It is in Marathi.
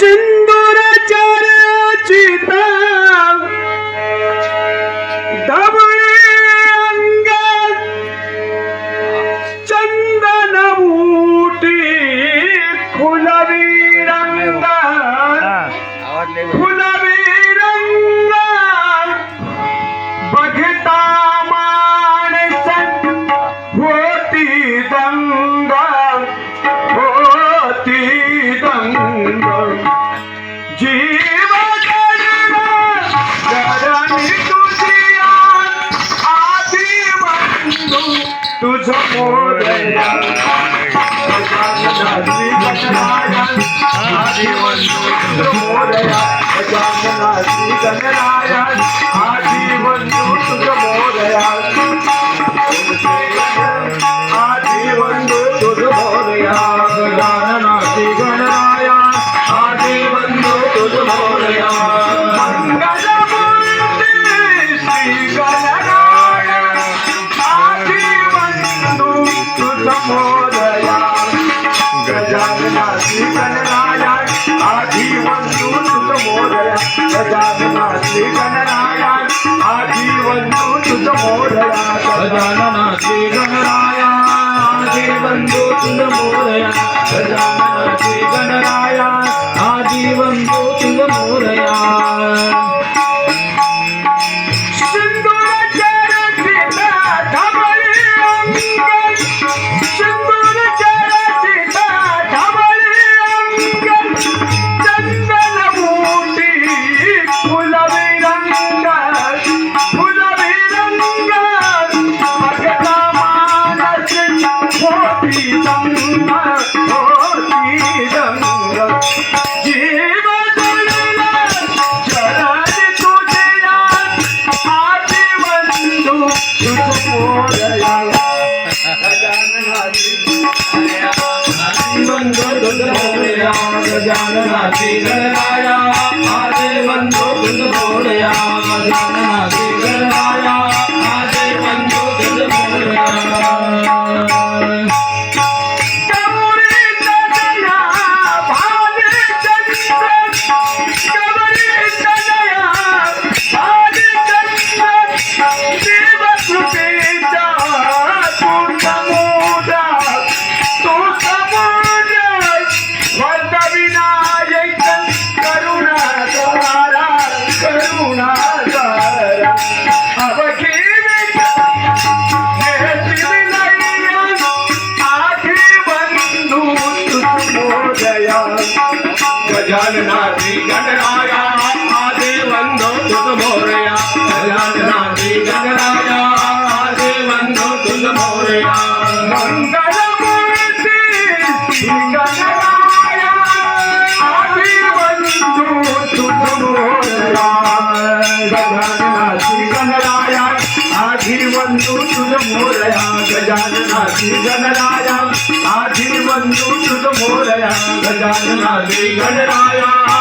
Ocean तुझ मोरया गजाननाची गणरायण आधी बंधू तुझ मोरया गजाननाची गणरायण आधी बंधू तुझ मोरया आधी बंधू तुझ मोरया गजाननाची गणराया आधी बंधू तुझ मोरया तुझ मोरया गजाननाची गणराया आधी बंधू तुझ मोरया। गजाननाची गणराया आधी तुझ गजाननाची गणराया आधी तुझ गजाननाची गणराया आधी होती दंग होती दंग जीव बंधू गजाननाची गणराया गजाननाची गणराया आदे वंदो तुझ मोरया गजाननाची गणराया बंधू मोरया गजाननाची गणराया आधी बंधू तुझ मोरया गजाननाथी गणराया.